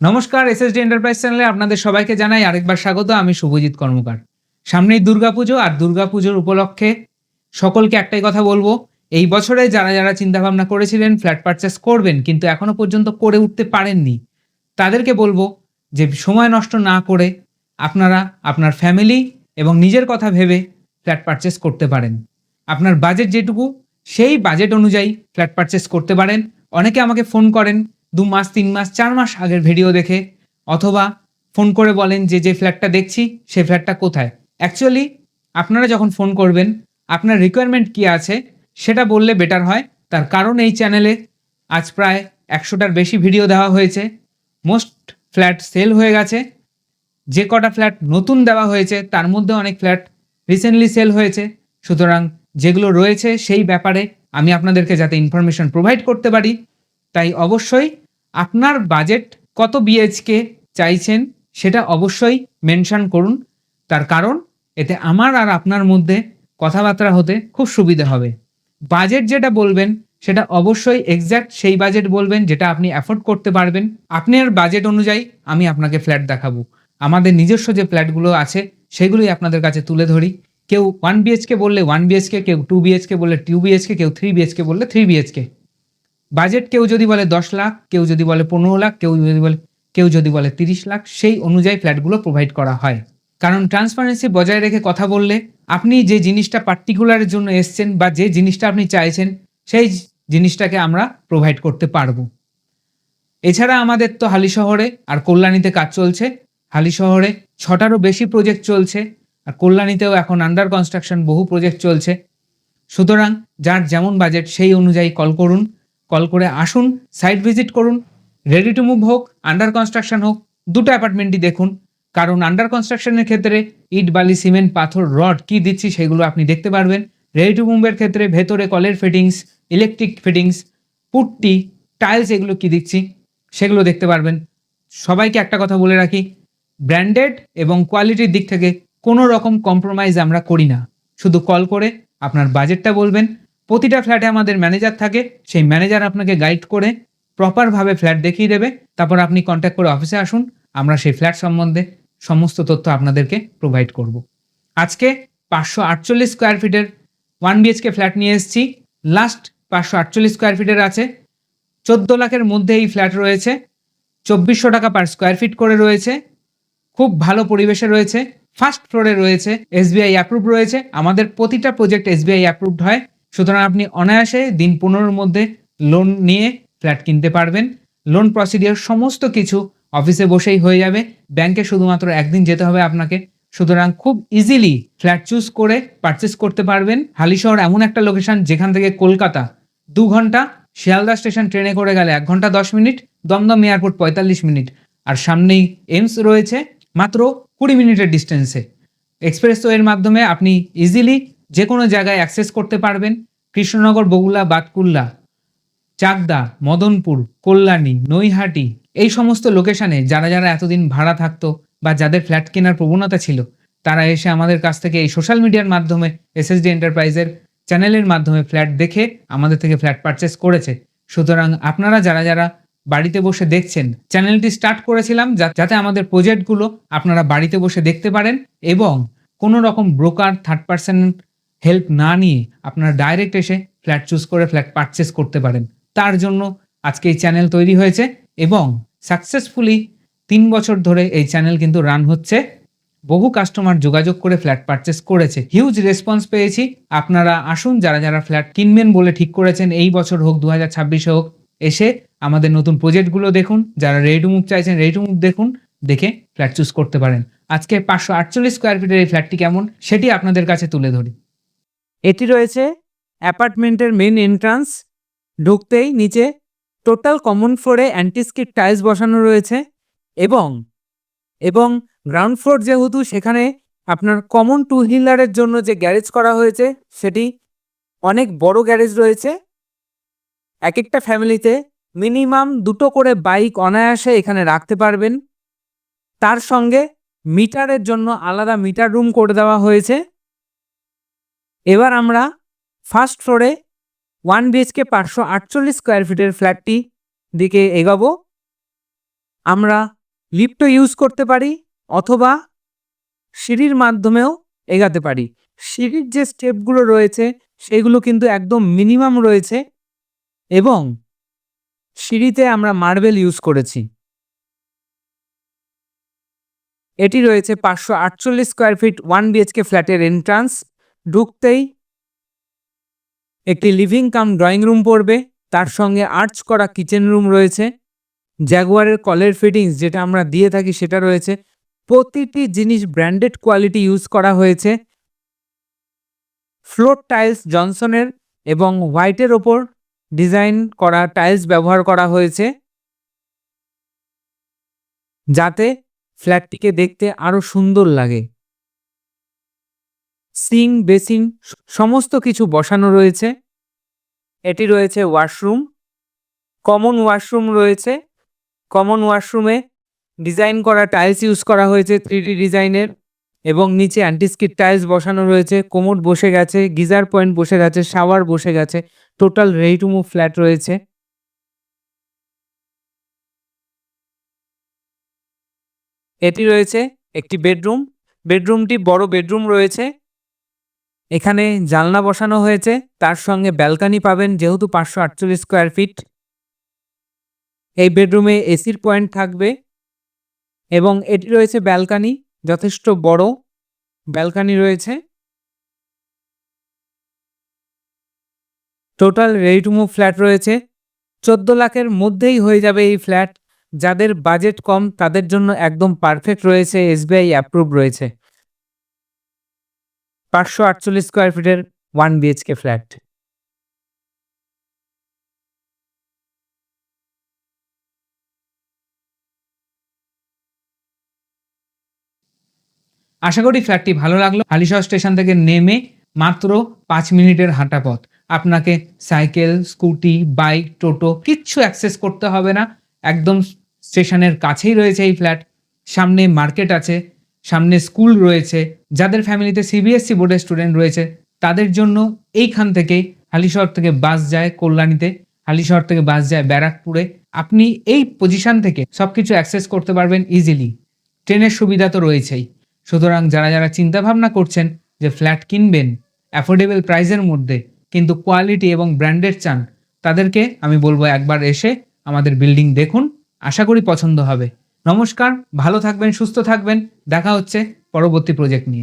নমস্কার SSD enterprise চ্যানেলে আপনাদের সবাইকে জানাই আরেকবার স্বাগত। আমি শুভজিৎ কর্মকার। সামনেই দুর্গাপুজো আর দুর্গাপুজোর উপলক্ষে সকলকে একটাই কথা বলব। এই বছরে যারা যারা চিন্তাভাবনা করেছিলেন ফ্ল্যাট পারচেস করবেন, কিন্তু এখনও পর্যন্ত করে উঠতে পারেননি, তাদেরকে বলব যে সময় নষ্ট না করে আপনারা আপনার ফ্যামিলি এবং নিজের কথা ভেবে ফ্ল্যাট পারচেস করতে পারেন। আপনার বাজেট যেটুকু, সেই বাজেট অনুযায়ী ফ্ল্যাট পারচেস করতে পারেন। অনেকে আমাকে ফোন করেন দু মাস, তিন মাস, চার মাস আগের ভিডিও দেখে, অথবা ফোন করে বলেন যে যে ফ্ল্যাটটা দেখছি, সেই ফ্ল্যাটটা কোথায়? অ্যাকচুয়ালি আপনারা যখন ফোন করবেন, আপনার রিকোয়ারমেন্ট কী আছে, সেটা বললে বেটার হয়। তার কারণ এই চ্যানেলে আজ প্রায় একশোটার বেশি ভিডিও দেওয়া হয়েছে। মোস্ট ফ্ল্যাট সেল হয়ে গেছে। যে কটা ফ্ল্যাট নতুন দেওয়া হয়েছে, তার মধ্যে অনেক ফ্ল্যাট রিসেন্টলি সেল হয়েছে। সুতরাং যেগুলো রয়েছে, সেই ব্যাপারে আমি আপনাদেরকে যাতে ইনফরমেশন প্রোভাইড করতে পারি, তাই অবশ্যই আপনার বাজেট কত বিএইচকে চাইছেন সেটা অবশ্যই মেনশন করুন। তার কারণ, এতে আমার আর আপনার মধ্যে কথাবার্তা হতে খুব সুবিধা হবে। বাজেট যেটা বলবেন, সেটা অবশ্যই এক্স্যাক্ট সেই বাজেট বলবেন যেটা আপনি অ্যাফোর্ড করতে পারবেন। আপনার বাজেট অনুযায়ী আমি আপনাকে ফ্ল্যাট দেখাবো। আমাদের নিজস্ব যে ফ্ল্যাটগুলো আছে, সেগুলোই আপনাদের কাছে তুলে ধরি। কেউ ওয়ান বিএইচকে বললে ওয়ান বিএইচকে কেউ টু বিএইচকে বললে টু বিএইচকে কেউ থ্রি বিএইচকে বললে থ্রি বিএইচকে বাজেট কেউ যদি বলে দশ লাখ, কেউ যদি বলে পনেরো লাখ, কেউ যদি বলে, কেউ যদি বলে তিরিশ লাখ, সেই অনুযায়ী ফ্ল্যাটগুলো প্রোভাইড করা হয়। কারণ ট্রান্সপারেন্সি বজায় রেখে কথা বললে আপনি যে জিনিসটা পার্টিকুলারের জন্য এসছেন বা যে জিনিসটা আপনি চাইছেন, সেই জিনিসটাকে আমরা প্রোভাইড করতে পারব। এছাড়া আমাদের তো হালি শহরে আর কল্যাণীতে কাজ চলছে। হালি শহরে ছটারও বেশি প্রজেক্ট চলছে আর কল্যাণীতেও এখন আন্ডার কনস্ট্রাকশন বহু প্রজেক্ট চলছে। সুতরাং যার যেমন বাজেট সেই অনুযায়ী কল করুন। কল করে আসুন সাইট ভিজিট করুন রেডি টু মুভ হোক আন্ডার কনস্ট্রাকশন হোক, দুটো অ্যাপার্টমেন্টই দেখুন। কারণ আন্ডার কনস্ট্রাকশনের ক্ষেত্রে ইট, বালি সিমেন্ট পাথর, রড কি দিচ্ছি সেগুলো আপনি দেখতে পারবেন। রেডি টু মুভের ক্ষেত্রে ভেতরে কলের fittings electric fittings putty tiles এগুলো কি দিচ্ছি সেগুলো দেখতে পারবেন। সবাইকে একটা কথা বলে রাখি ব্র্যান্ডেড এবং কোয়ালিটির দিক থেকে কোনো রকম কম্প্রোমাইজ আমরা করি না। শুধু কল করে আপনার বাজেটটা বলবেন প্রতিটা ফ্ল্যাটে আমাদের ম্যানেজার থাকে, সেই ম্যানেজার আপনাকে গাইড করে প্রপারভাবে ফ্ল্যাট দেখিয়ে দেবে। তারপর আপনি কন্ট্যাক্ট করে অফিসে আসুন, আমরা সেই ফ্ল্যাট সম্বন্ধে সমস্ত তথ্য আপনাদেরকে প্রোভাইড করব। আজকে পাঁচশো আটচল্লিশ স্কোয়ার ফিটের ওয়ান বিএইচকে ফ্ল্যাট নিয়ে এসেছি। লাস্ট পাঁচশো আটচল্লিশ স্কোয়ার ফিটের আছে। চোদ্দ লাখের মধ্যে এই ফ্ল্যাট রয়েছে। চব্বিশশো টাকা পার স্কোয়ার ফিট করে রয়েছে। খুব ভালো পরিবেশে রয়েছে। ফার্স্ট ফ্লোরে রয়েছে এসবিআই অ্যাপ্রুভ রয়েছে। আমাদের প্রতিটা প্রজেক্ট এসবিআই অ্যাপ্রুভড হয়। সুতরাং আপনি অনায়াসে দিন পনেরোর মধ্যে লোন নিয়ে ফ্ল্যাট কিনতে পারবেন। লোন প্রসিডিওর সমস্ত কিছু অফিসে বসেই হয়ে যাবে। ব্যাংকে শুধুমাত্র একদিন যেতে হবে আপনাকে। সুতরাং খুব ইজিলি ফ্ল্যাট চুজ করে পারচেস করতে পারবেন। হালিশহর এমন একটা লোকেশন যেখান থেকে কলকাতা দু ঘণ্টা, শিয়ালদা স্টেশন ট্রেনে করে গেলে এক ঘণ্টা দশ মিনিট, দমদম এয়ারপোর্ট পঁয়তাল্লিশ মিনিট। আর সামনেই এমস রয়েছে মাত্র কুড়ি মিনিটের ডিস্টেন্সে এক্সপ্রেস এক্সপ্রেসওয়ের মাধ্যমে আপনি ইজিলি যে কোনো জায়গায় অ্যাক্সেস করতে পারবেন। কৃষ্ণনগর বগুলা বাতকুল্লা, চাকদা, মদনপুর, কল্যাণী, নৈহাটি, এই সমস্ত লোকেশানে যারা যারা এতদিন ভাড়া থাকতো বা যাদের ফ্ল্যাট কেনার প্রবণতা ছিল, তারা এসে আমাদের কাছ থেকে এই সোশ্যাল মিডিয়ার মাধ্যমে এসএসডি এন্টারপ্রাইজের চ্যানেলের মাধ্যমে ফ্ল্যাট দেখে আমাদের থেকে ফ্ল্যাট পারচেস করেছে। সুতরাং আপনারা যারা যারা বাড়িতে বসে দেখছেন চ্যানেলটি স্টার্ট করেছিলাম যাতে আমাদের প্রজেক্টগুলো আপনারা বাড়িতে বসে দেখতে পারেন এবং কোনো রকম ব্রোকার থার্ড পার্সন হেল্প না নিয়ে আপনারা ডাইরেক্ট এসে ফ্ল্যাট চুজ করে ফ্ল্যাট পারচেস করতে পারেন। তার জন্য আজকে এই চ্যানেল তৈরি হয়েছে এবং সাকসেসফুলি তিন বছর ধরে এই চ্যানেল কিন্তু রান হচ্ছে। বহু কাস্টমার যোগাযোগ করে ফ্ল্যাট পারচেস করেছে। হিউজ রেসপন্স পেয়েছি। আপনারা আসুন, যারা যারা ফ্ল্যাট কিনবেন বলে ঠিক করেছেন, এই বছর হোক দু হাজার ছাব্বিশে হোক, এসে আমাদের নতুন প্রজেক্টগুলো দেখুন। যারা রেডি মুভ চাইছেন রেডি মুভ দেখুন, দেখে ফ্ল্যাট চুজ করতে পারেন। আজকে পাঁচশো আটচল্লিশ স্কোয়ার ফিটের এই ফ্ল্যাটটি কেমন, সেটি আপনাদের কাছে তুলে ধরি। এটি রয়েছে অ্যাপার্টমেন্টের মেন এন্ট্রান্স। ঢুকতেই নিচে টোটাল কমন ফ্লোরে অ্যান্টিস্কিট টাইলস বসানো রয়েছে এবং এবং গ্রাউন্ড ফ্লোর যেহেতু সেখানে আপনার কমন টু হুইলারের জন্য যে গ্যারেজ করা হয়েছে, সেটি অনেক বড় গ্যারেজ রয়েছে। এক একটা ফ্যামিলিতে মিনিমাম দুটো করে বাইক অনায়াসে এখানে রাখতে পারবেন। তার সঙ্গে মিটারের জন্য আলাদা মিটার রুম করে দেওয়া হয়েছে। এবার আমরা ফার্স্ট ফ্লোরে ওয়ান বিএইচকে পাঁচশো আটচল্লিশ স্কোয়ার ফিটের ফ্ল্যাটটি দিকে এগাবো। আমরা লিফটও ইউজ করতে পারি অথবা সিঁড়ির মাধ্যমেও এগাতে পারি। সিঁড়ির যে স্টেপগুলো রয়েছে সেগুলো কিন্তু একদম মিনিমাম রয়েছে এবং সিঁড়িতে আমরা মার্বেল ইউজ করেছি। এটি রয়েছে পাঁচশো আটচল্লিশ স্কোয়ার ফিট ওয়ান বিএচকে ফ্ল্যাটের এন্ট্রান্স ঢুকতেই একটি লিভিং কাম ড্রয়িং রুম পড়বে। তার সঙ্গে আর্চ করা কিচেন রুম রয়েছে। জ্যাগুয়ারের কলের ফিটিংস যেটা আমরা দিয়ে থাকি সেটা রয়েছে। প্রতিটি জিনিস ব্র্যান্ডেড কোয়ালিটি ইউজ করা হয়েছে। ফ্লোর টাইলস জনসনের এবং হোয়াইটের ওপর ডিজাইন করা টাইলস ব্যবহার করা হয়েছে। যাতে ফ্ল্যাটটিকে দেখতে আরও সুন্দর লাগে। সিং, বেসিন, সমস্ত কিছু বসানো রয়েছে। এটি রয়েছে ওয়াশরুম। কমন ওয়াশরুম রয়েছে। কমন ওয়াশরুমে ডিজাইন করা টাইলস ইউজ করা হয়েছে থ্রি ডিজাইনের এবং নিচে অ্যান্টিস্কিট টাইলস বসানো রয়েছে। কোমোড বসে গেছে, গিজার পয়েন্ট বসে গেছে, শাওয়ার বসে গেছে, total ready to move flat রয়েছে। এটি রয়েছে একটি বেডরুম। বেডরুমটি বড় বেডরুম রয়েছে। এখানে জানলা বসানো হয়েছে। তার সঙ্গে ব্যালকানি পাবেন যেহেতু পাঁচশো আটচল্লিশ স্কোয়ার ফিট এই বেডরুমে এসির পয়েন্ট থাকবে এবং এটি রয়েছে ব্যালকানি, যথেষ্ট বড় ব্যালকানি রয়েছে। Total ready to move flat রয়েছে। চোদ্দ লাখের মধ্যেই হয়ে যাবে এই ফ্ল্যাট। যাদের বাজেট কম, তাদের জন্য একদম পারফেক্ট রয়েছে, এসবিআই অ্যাপ্রুভ রয়েছে। পাঁচশো আটচল্লিশ স্কোয়ার ফিটের ওয়ান বিএচকে ফ্ল্যাট আশা করি ফ্ল্যাটটি ভালো লাগল। হালিশহর স্টেশন থেকে নেমে মাত্র পাঁচ মিনিটের হাঁটা পথ। আপনাকে সাইকেল, স্কুটি, বাইক, টোটো কিচ্ছু অ্যাক্সেস করতে হবে না। একদম স্টেশনের কাছেই রয়েছে এই ফ্ল্যাট সামনে মার্কেট আছে। সামনে স্কুল রয়েছে, যাদের ফ্যামিলিতে সিবিএসসি বোর্ডের স্টুডেন্ট রয়েছে, তাদের জন্য এইখান থেকে হালিশহর থেকে বাস যায় কল্যাণীতে, হালিশহর থেকে বাস যায় ব্যারাকপুরে। আপনি এই পজিশন থেকে সব কিছু অ্যাক্সেস করতে পারবেন ইজিলি ট্রেনের সুবিধা তো রয়েছেই। সুতরাং যারা যারা চিন্তা ভাবনা করছেন যে ফ্ল্যাট কিনবেন অ্যাফোর্ডেবল প্রাইসের মধ্যে, কিন্তু কোয়ালিটি এবং ব্র্যান্ডেড চান, তাদেরকে আমি বলব একবার এসে আমাদের বিল্ডিং দেখুন। আশা করি পছন্দ হবে। নমস্কার ভালো থাকবেন সুস্থ থাকবেন। দেখা হচ্ছে পরবর্তী প্রজেক্ট নিয়ে।